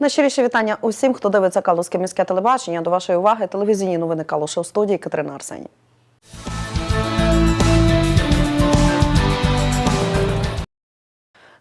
Найщиріше вітання усім, хто дивиться Калузьке міське телебачення. До вашої уваги телевізійні новини Калуша у студії Катерина Арсені.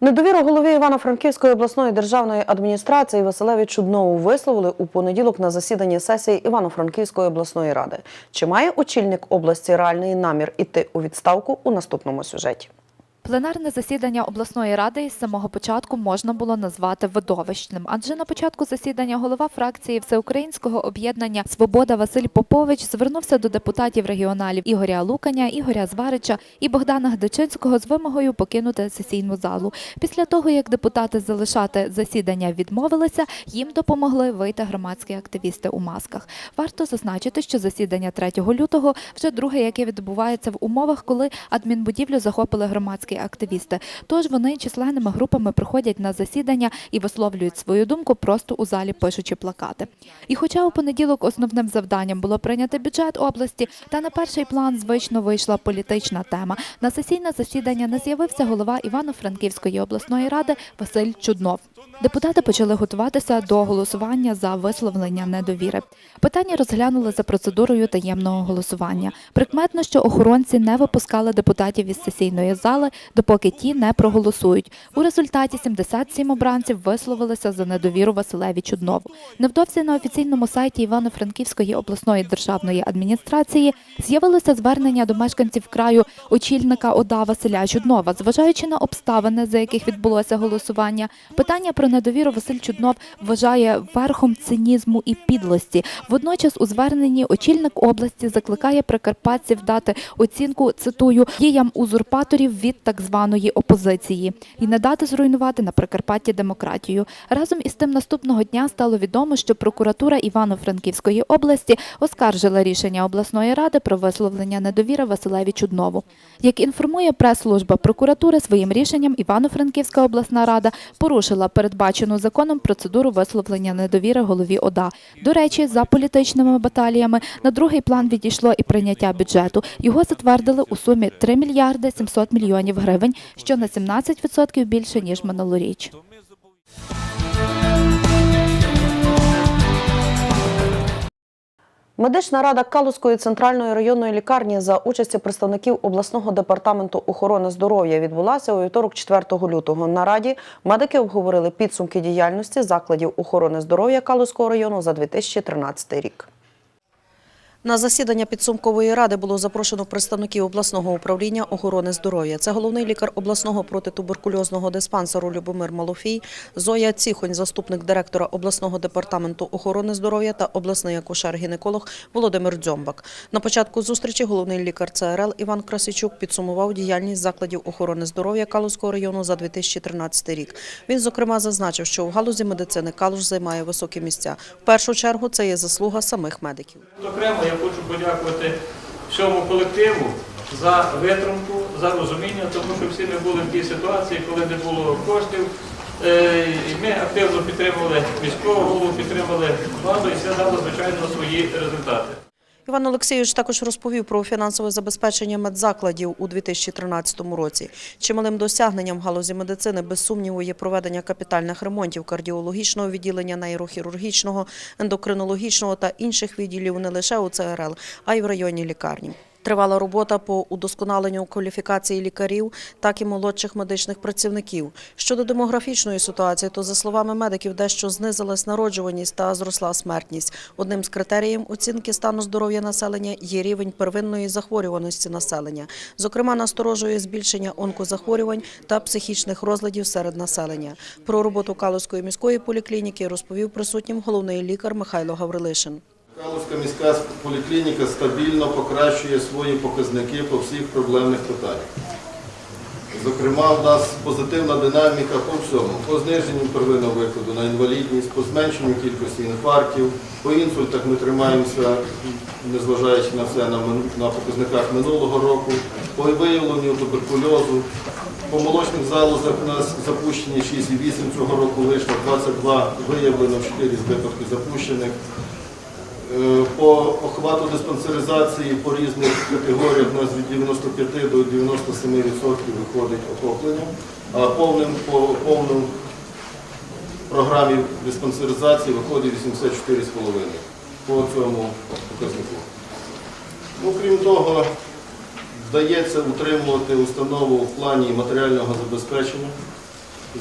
Недовіру голові Івано-Франківської обласної державної адміністрації Василеві Чуднову висловили у понеділок на засіданні сесії Івано-Франківської обласної ради. Чи має очільник області реальний намір іти у відставку у наступному сюжеті? Пленарне засідання обласної ради із самого початку можна було назвати видовищним, адже на початку засідання голова фракції Всеукраїнського об'єднання Свобода Василь Попович звернувся до депутатів регіоналів Ігоря Луканя, Ігоря Зварича і Богдана Гдичинського з вимогою покинути сесійну залу. Після того, як депутати залишати засідання відмовилися, їм допомогли вийти громадські активісти у масках. Варто зазначити, що засідання 3 лютого вже друге, яке відбувається в умовах, коли адмінбудівлю захопили громадські активісти. Тож вони численними групами приходять на засідання і висловлюють свою думку просто у залі, пишучи плакати. І хоча у понеділок основним завданням було прийняти бюджет області, та на перший план звично вийшла політична тема. На сесійне засідання не з'явився голова Івано-Франківської обласної ради Василь Чуднов. Депутати почали готуватися до голосування за висловлення недовіри. Питання розглянули за процедурою таємного голосування. Прикметно, що охоронці не випускали депутатів із сесійної зали, допоки ті не проголосують. У результаті 77 обранців висловилися за недовіру Василеві Чуднову. Невдовзі на офіційному сайті Івано-Франківської обласної державної адміністрації з'явилося звернення до мешканців краю очільника ОДА Василя Чуднова, зважаючи на обставини, за яких відбулося голосування. Питання про недовіру Василь Чуднов вважає верхом цинізму і підлості. Водночас у зверненні очільник області закликає прикарпатців дати оцінку цитую діям узурпаторів від так званої опозиції і не дати зруйнувати на Прикарпатті демократію. Разом із тим наступного дня стало відомо, що прокуратура Івано-Франківської області оскаржила рішення обласної ради про висловлення недовіри Василеві Чуднову. Як інформує прес-служба прокуратури, своїм рішенням Івано-Франківська обласна рада порушила передбачену законом процедуру висловлення недовіри голові ОДА. До речі, за політичними баталіями на другий план відійшло і прийняття бюджету. Його затвердили у сумі 3 мільярди 700 мільйонів гривень, що на 17% більше ніж минулоріч. Медична рада Калузької центральної районної лікарні за участі представників обласного департаменту охорони здоров'я відбулася у вівторок 4 лютого. На раді медики обговорили підсумки діяльності закладів охорони здоров'я Калузького району за 2013 рік. На засідання підсумкової ради було запрошено представників обласного управління охорони здоров'я. Це головний лікар обласного протитуберкульозного диспансеру Любомир Малофій, Зоя Ціхонь, заступник директора обласного департаменту охорони здоров'я та обласний акушер-гінеколог Володимир Дзьомбак. На початку зустрічі головний лікар ЦРЛ Іван Красичук підсумував діяльність закладів охорони здоров'я Калузького району за 2013 рік. Він зокрема зазначив, що в галузі медицини Калуш займає високі місця. В першу чергу це є заслуга самих медиків. Окремо хочу подякувати всьому колективу за витримку, за розуміння, тому що всі ми були в тій ситуації, коли не було коштів. Е, Ми активно підтримували військову голову, підтримали владу, і це дало, звичайно, свої результати. Іван Олексійович також розповів про фінансове забезпечення медзакладів у 2013 році. Чималим досягненням галузі медицини без сумніву є проведення капітальних ремонтів кардіологічного відділення, нейрохірургічного, ендокринологічного та інших відділів не лише у ЦРЛ, а й в районній лікарні. Тривала робота по удосконаленню кваліфікації лікарів, так і молодших медичних працівників. Щодо демографічної ситуації, то за словами медиків, дещо знизилась народжуваність та зросла смертність. Одним з критеріїв оцінки стану здоров'я населення є рівень первинної захворюваності населення. Зокрема, насторожує збільшення онкозахворювань та психічних розладів серед населення. Про роботу Калузької міської поліклініки розповів присутнім головний лікар Михайло Гаврилишин. Калузька міська поліклініка стабільно покращує свої показники по всіх проблемних питаннях. Зокрема, у нас позитивна динаміка по всьому, по зниженню первинного виходу на інвалідність, по зменшенню кількості інфарктів, по інсультах ми тримаємося, незважаючи на все, на, показниках минулого року, по виявленню туберкульозу. По молочних залозах у нас запущені 6,8 цього року вийшло, 22 виявлено, 4 з випадки запущених. Е, По охвату диспансеризації по різних категоріях у нас від 95 до 97% виходить охоплення, а повним, по повним програмі диспансеризації виходить 84,5 по цьому показнику. Ну, крім того, вдається утримувати установу в плані матеріального забезпечення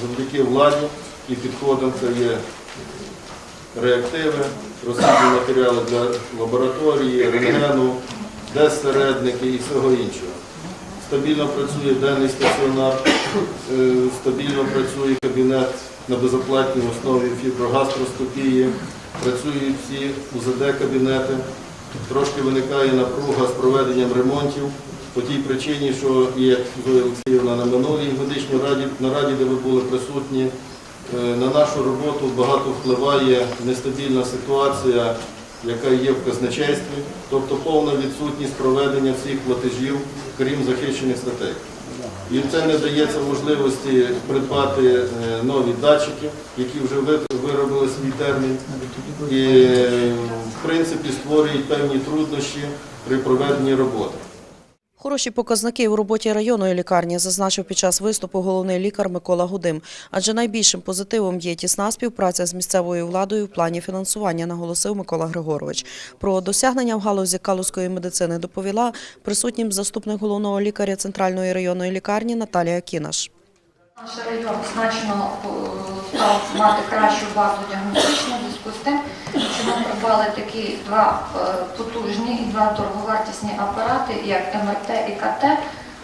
завдяки владі і підходам. Це є реактиви, розхідні матеріали для лабораторії, рентгену, дезсередники і всього іншого. Стабільно працює денний стаціонар, е, стабільно працює кабінет на безоплатній основі фіброгастроскопії, працюють всі УЗД-кабінети. Трошки виникає напруга з проведенням ремонтів по тій причині, що як Зоя Олексіївна на минулій медичній раді, нараді, де ви були присутні, на нашу роботу багато впливає нестабільна ситуація, яка є в казначействі, тобто повна відсутність проведення всіх платежів, крім захищених статей. І це не дається можливості придбати е, нові датчики, які вже виробили свій термін. І, е, в принципі, створюють певні труднощі при проведенні роботи. Хороші показники у роботі районної лікарні зазначив під час виступу головний лікар Микола Гудим. Адже найбільшим позитивом є тісна співпраця з місцевою владою в плані фінансування, наголосив Микола Григорович. Про досягнення в галузі калузької медицини доповіла присутнім заступник головного лікаря центральної районної лікарні Наталія Кінаш. Наш район значно е, став мати кращу базу діагностичну зв'язку з тим, що ми придбали такі два е, потужні і два дороговартісні апарати, як МРТ і КТ.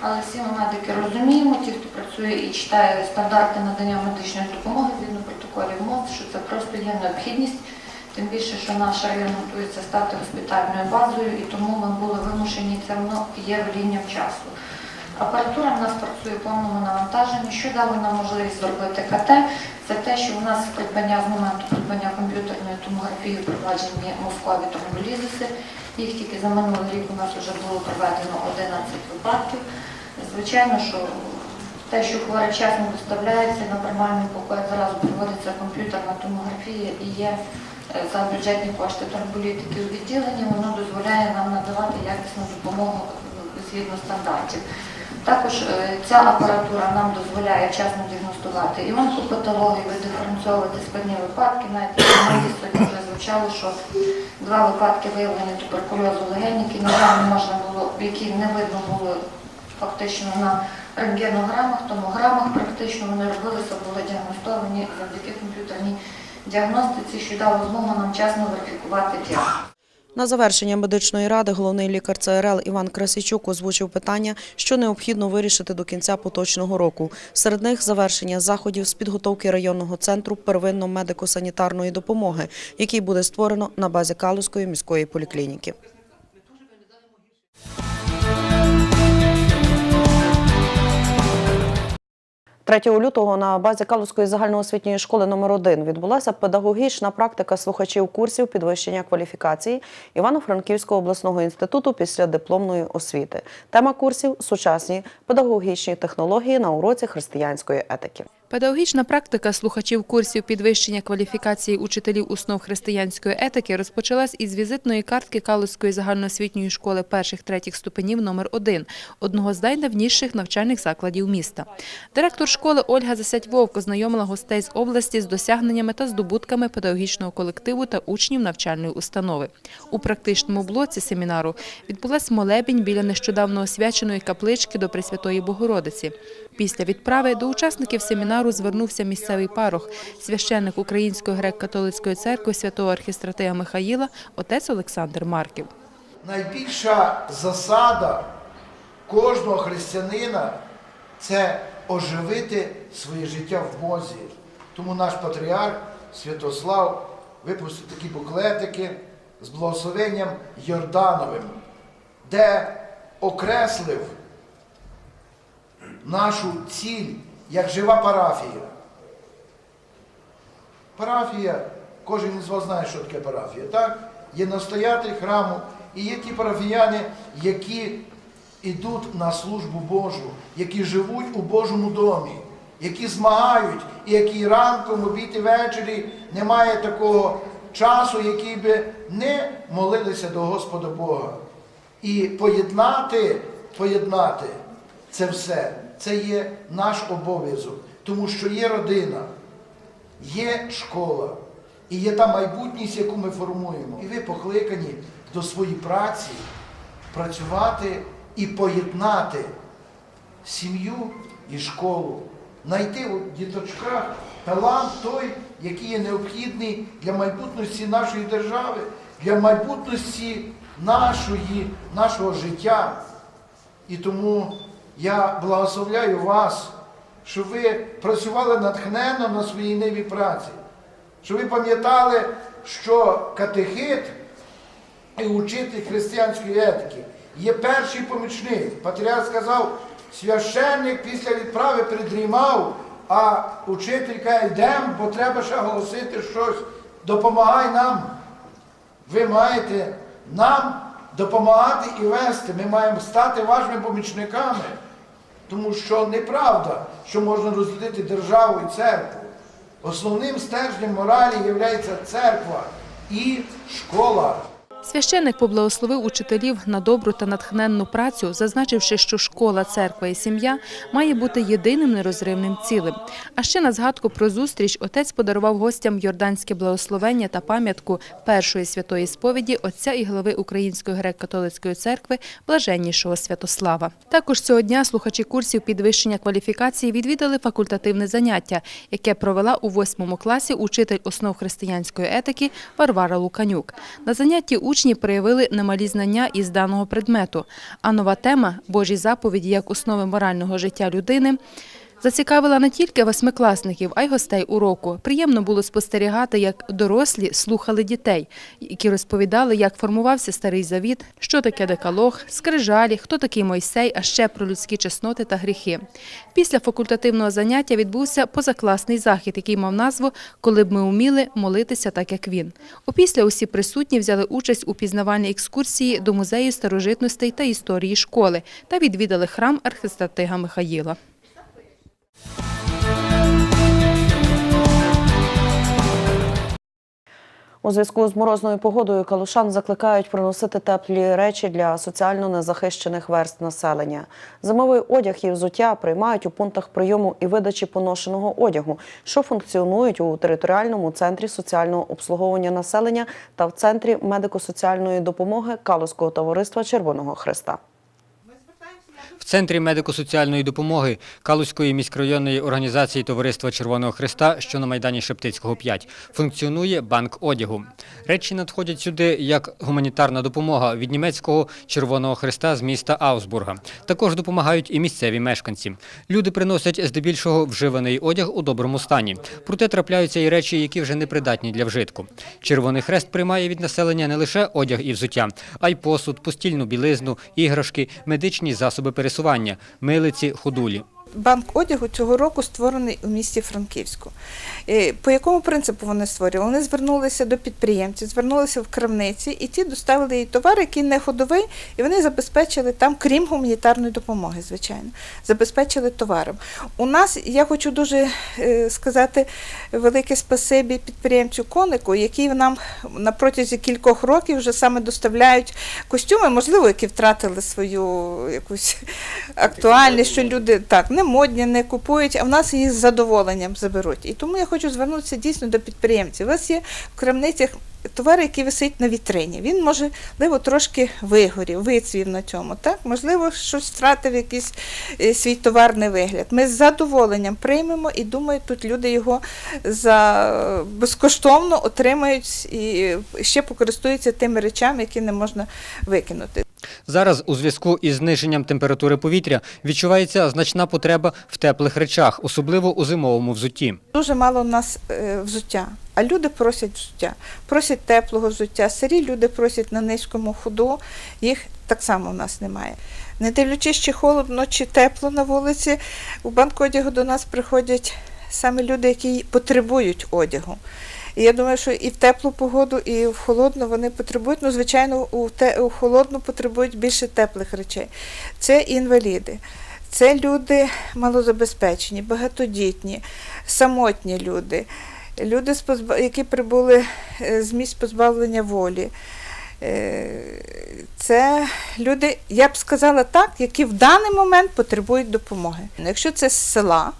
Але всі ми медики розуміємо, ті, хто працює і читає стандарти надання медичної допомоги згідно протоколів МОЗ, що це просто є необхідність. Тим більше, що наш район готується стати госпітальною базою, і тому ми були вимушені, це воно є в велінням часу. Апаратура в нас працює в повному навантаженні. Що дало нам можливість зробити КТ? Це те, що у нас придбання з моменту придбання комп'ютерної томографії впроваджені мозкові тромболізиси. Їх тільки за минулий рік у нас вже було проведено 11 випадків. Звичайно, що те, що хворий вчасно доставляється на приймальний покой, зразу проводиться комп'ютерна томографія і є е, за бюджетні кошти тромболітики у відділенні, воно дозволяє нам надавати якісну допомогу е, згідно стандартів. Також е, ця апаратура нам дозволяє вчасно діагностувати і онкопатологію, видиференціовувати складні випадки. Навіть як сьогодні вже звучало, що два випадки виявлення туберкульозу легень, які не які не видно було фактично на рентгенограмах, томограмах практично вони робилися, були діагностовані завдяки комп'ютерній діагностиці, що дало змогу нам вчасно верифікувати діагноз. На завершення медичної ради головний лікар ЦРЛ Іван Красичук озвучив питання, що необхідно вирішити до кінця поточного року. Серед них завершення заходів з підготовки районного центру первинно-медико-санітарної допомоги, який буде створено на базі Калузької міської поліклініки. 3 лютого на базі Калузької загальноосвітньої школи номер 1 відбулася педагогічна практика слухачів курсів підвищення кваліфікації Івано-Франківського обласного інституту після дипломної освіти. Тема курсів сучасні педагогічні технології на уроці християнської етики. Педагогічна практика слухачів курсів підвищення кваліфікації учителів основ християнської етики розпочалась із візитної картки Калузької загальноосвітньої школи перших-третіх ступенів номер 1 одного з найдавніших навчальних закладів міста. Директор школи Ольга Засядь-Вовк ознайомила гостей з області з досягненнями та здобутками педагогічного колективу та учнів навчальної установи. У практичному блоці семінару відбулась молебінь біля нещодавно освяченої каплички до Пресвятої Богородиці. Після відправи до учасників семінару звернувся місцевий парох, священник Української греко-католицької церкви святого архістратея Михаїла, отець Олександр Марків. Найбільша засада кожного християнина це оживити своє життя в Бозі. Тому наш патріарх Святослав випустив такі буклетики з благословенням Йордановим, де окреслив нашу ціль як жива парафія. Парафія, кожен із вас знає, що таке парафія, так? Є настоятель храму і є ті парафіяни, які йдуть на службу Божу, які живуть у Божому домі, які змагають, і які ранком, обід ввечері немає такого часу, який би не молилися до Господа Бога. І поєднати, поєднати це все, це є наш обов'язок, тому що є родина. є школа і є та майбутність, яку ми формуємо. І ви покликані до своєї праці працювати і поєднати сім'ю і школу, знайти у діточках талант той, який є необхідний для майбутності нашої держави, для майбутності нашої, нашого життя. І тому я благословляю вас, щоб ви працювали натхненно на своїй ниві праці, щоб ви пам'ятали, що катехит і учитель християнської етики є перший помічник. Патріарх сказав, священник після відправи придрімав, а учитель каже, йдемо, бо треба ще голосити щось. Допомагай нам. Ви маєте нам допомагати і вести. Ми маємо стати вашими помічниками. Тому що неправда, що можна розділити державу і церкву. Основним стержнем моралі є церква і школа. Священник поблагословив учителів на добру та натхненну працю, зазначивши, що школа, церква і сім'я має бути єдиним нерозривним цілим. А ще на згадку про зустріч отець подарував гостям йорданське благословення та пам'ятку першої святої сповіді отця і глави Української греко-католицької церкви блаженнішого Святослава. Також цього дня слухачі курсів підвищення кваліфікації відвідали факультативне заняття, яке провела у восьмому класі учитель основ християнської етики Варвара Луканюк. На занятті учні проявили немалі знання із даного предмету. А нова тема Божі заповіді як основи морального життя людини. Зацікавила не тільки восьмикласників, а й гостей уроку. Приємно було спостерігати, як дорослі слухали дітей, які розповідали, як формувався старий завіт, що таке декалог, скрижалі, хто такий Мойсей, а ще про людські чесноти та гріхи. Після факультативного заняття відбувся позакласний захід, який мав назву Коли б ми уміли молитися так, як він. Опісля усі присутні взяли участь у пізнавальній екскурсії до музею старожитностей та історії школи та відвідали храм архистратига Михаїла. У зв'язку з морозною погодою калушан закликають приносити теплі речі для соціально незахищених верст населення. Зимовий одяг і взуття приймають у пунктах прийому і видачі поношеного одягу, що функціонують у територіальному центрі соціального обслуговування населення та в центрі медико-соціальної допомоги Калузького товариства Червоного Христа. В центрі медико-соціальної допомоги Калузької міськрайонної організації Товариства Червоного Христа, що на майдані Шептицького 5, функціонує банк одягу. Речі надходять сюди як гуманітарна допомога від німецького Червоного Христа з міста Аусбурга. Також допомагають і місцеві мешканці. Люди приносять здебільшого вживаний одяг у доброму стані. Проте трапляються і речі, які вже не придатні для вжитку. Червоний хрест приймає від населення не лише одяг і взуття, а й посуд, постільну білизну, іграшки, медичні засоби пересування, милиці, ходулі. Банк одягу цього року створений у місті Франківську. Е, По якому принципу вони створювали? Вони звернулися до підприємців, звернулися в крамниці, і ті доставили їй товар, який не ходовий, і вони забезпечили там, крім гуманітарної допомоги, звичайно, забезпечили товаром. У нас я хочу дуже е, сказати велике спасибі підприємцю Конику, який нам на протязі кількох років вже саме доставляють костюми, можливо, які втратили свою якусь актуальність, що люди так не модні, не купують, а в нас їх з задоволенням заберуть. І тому я хочу звернутися дійсно до підприємців. У вас є в крамницях товар, який висить на вітрині. Він можливо трошки вигорів, вицвів на цьому. Так, можливо, щось втратив якийсь е, свій товарний вигляд. Ми з задоволенням приймемо і думаю, тут люди його за безкоштовно отримають і ще покористуються тими речами, які не можна викинути. Зараз у зв'язку із зниженням температури повітря відчувається значна потреба в теплих речах, особливо у зимовому взутті. Дуже мало у нас е, взуття, а люди просять взуття, просять теплого взуття. Старі люди просять на низькому ходу, їх так само у нас немає. Не дивлячись, чи холодно, чи тепло на вулиці, у банк одягу до нас приходять саме люди, які потребують одягу. І я думаю, що і в теплу погоду, і в холодну вони потребують. Ну, звичайно, у, те, у холодну потребують більше теплих речей. Це інваліди. Це люди малозабезпечені, багатодітні, самотні люди, люди, які прибули е, з місць позбавлення волі. Е, Це люди, я б сказала так, які в даний момент потребують допомоги. Якщо це з села,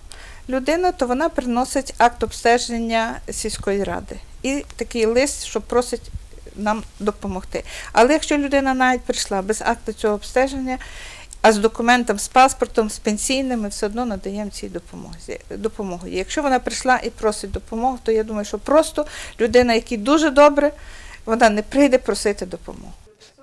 людина, то вона приносить акт обстеження сільської ради. І такий лист, що просить нам допомогти. Але якщо людина навіть прийшла без акту цього обстеження, а з документом, з паспортом, з пенсійним, ми все одно надаємо цій допомозі, допомогу. Якщо вона прийшла і просить допомогу, то я думаю, що просто людина, якій дуже добре, вона не прийде просити допомогу.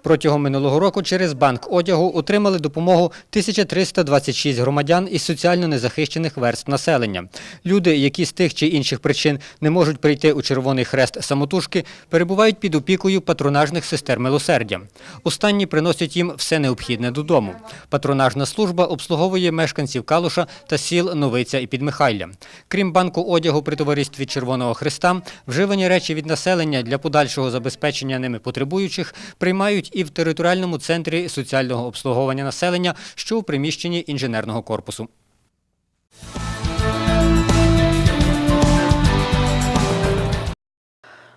Протягом минулого року через банк одягу отримали допомогу 1326 громадян із соціально незахищених верств населення. Люди, які з тих чи інших причин не можуть прийти у Червоний Хрест самотужки, перебувають під опікою патронажних сестер милосердя. Останні приносять їм все необхідне додому. Патронажна служба обслуговує мешканців Калуша та сіл Новиця і Підмихайля. Крім банку одягу при товаристві Червоного Христа, вживані речі від населення для подальшого забезпечення ними потребуючих приймають і в територіальному центрі соціального обслуговування населення, що у приміщенні інженерного корпусу.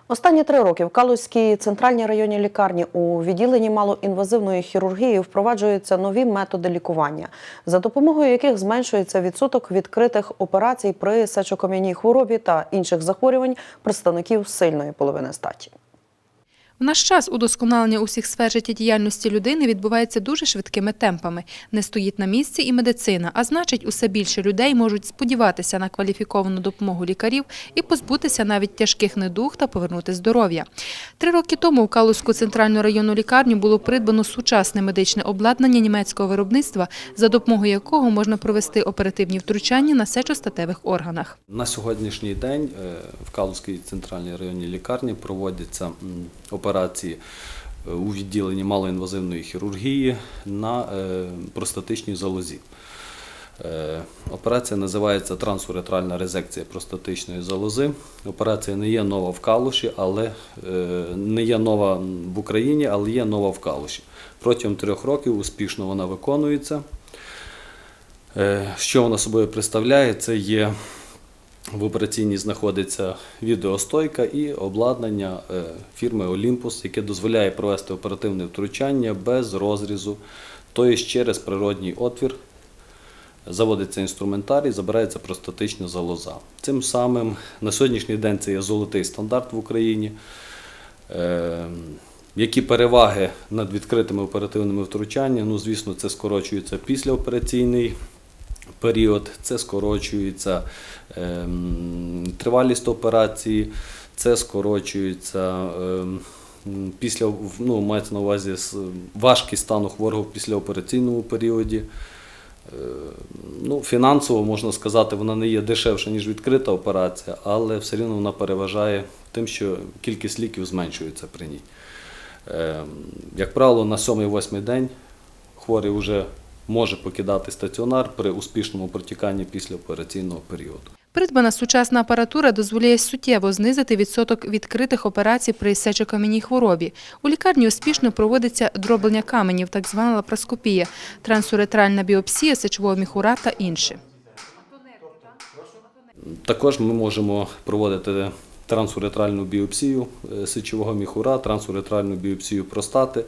Останні три роки в Калузькій центральній районній лікарні у відділенні малоінвазивної хірургії впроваджуються нові методи лікування, за допомогою яких зменшується відсоток відкритих операцій при сечокам'яній хворобі та інших захворювань представників сильної половини статі. В наш час удосконалення усіх сфер життєдіяльності людини відбувається дуже швидкими темпами. Не стоїть на місці і медицина, а значить, усе більше людей можуть сподіватися на кваліфіковану допомогу лікарів і позбутися навіть тяжких недуг та повернути здоров'я. Три роки тому в Калузьку центральну районну лікарню було придбано сучасне медичне обладнання німецького виробництва, за допомогою якого можна провести оперативні втручання на сечостатевих органах. На сьогоднішній день е, в Калузькій центральній районній лікарні проводяться м, операції е, у відділенні малоінвазивної хірургії на е, простатичній залозі. Е, Операція називається трансуретральна резекція простатичної залози. Операція не є нова в Калуші, але не є нова в Україні, але є нова в Калуші. Протягом трьох років успішно вона виконується. Що вона собою представляє? Це є в операційній знаходиться відеостойка і обладнання е, фірми Olympus, яке дозволяє провести оперативне втручання без розрізу, тобто через природній отвір. Заводиться інструментарій, забирається простатична залоза. Цим самим на сьогоднішній день це є золотий стандарт в Україні. Е, Які переваги над відкритими оперативними втручаннями? Ну, звісно, це скорочується післяопераційний період, це скорочується ем, тривалість операції, це скорочується ем, після, ну, мається на увазі с- важкість стану хворого в післяопераційному періоді. Е, Ну, фінансово можна сказати, вона не є дешевша, ніж відкрита операція, але все рівно вона переважає тим, що кількість ліків зменшується при ній. Е, Як правило, на 7-8 день хворий вже може покидати стаціонар при успішному протіканні післяопераційного періоду. Придбана сучасна апаратура дозволяє суттєво знизити відсоток відкритих операцій при сечокам'яній хворобі. У лікарні успішно проводиться дроблення каменів, так звана лапароскопія, трансуретральна біопсія, сечового міхура та інше. Також ми можемо проводити трансуретральну біопсію е, сечового міхура, трансуретральну біопсію простати,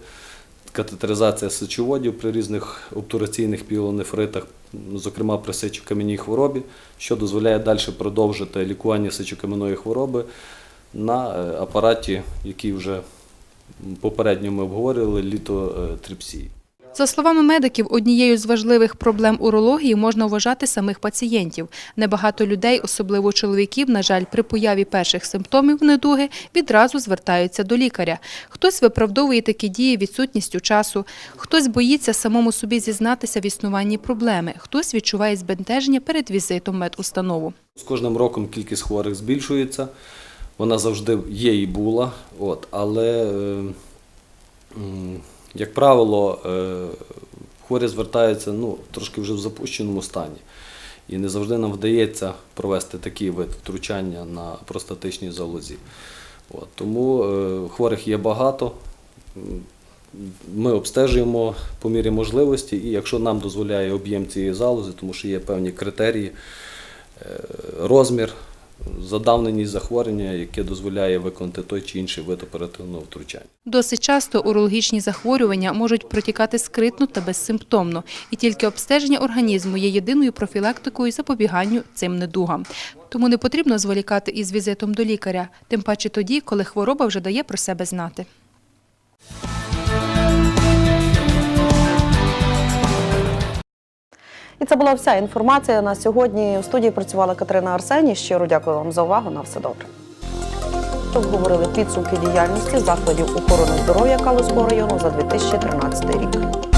катетеризація сечоводів при різних обтураційних пілонефритах, зокрема при сечокам'яній хворобі, що дозволяє далі продовжити лікування сечокам'яної хвороби на е, апараті, який вже попередньо ми обговорювали, літотрипсії. За словами медиків, однією з важливих проблем урології можна вважати самих пацієнтів. Небагато людей, особливо чоловіків, на жаль, при появі перших симптомів недуги відразу звертаються до лікаря. Хтось виправдовує такі дії відсутністю часу, хтось боїться самому собі зізнатися в існуванні проблеми, хтось відчуває збентеження перед візитом медустанову. З кожним роком кількість хворих збільшується. Вона завжди є і була. От, але, е, м, як правило, е, хворі звертаються ну, трошки вже в запущеному стані. І не завжди нам вдається провести такий вид втручання на простатичній залозі. От, тому е, хворих є багато. Ми обстежуємо по мірі можливості, і якщо нам дозволяє об'єм цієї залози, тому що є певні критерії, е, розмір, задавненість захворювання, яке дозволяє виконати той чи інший вид оперативного втручання. Досить часто урологічні захворювання можуть протікати скритно та безсимптомно, і тільки обстеження організму є єдиною профілактикою запобіганню цим недугам. Тому не потрібно зволікати із візитом до лікаря, тим паче тоді, коли хвороба вже дає про себе знати. І це була вся інформація на сьогодні. У студії працювала Катерина Арсеній. Щиро дякую вам за увагу. На все добре. Обговорили підсумки діяльності закладів охорони здоров'я Калузького району за 2013 рік.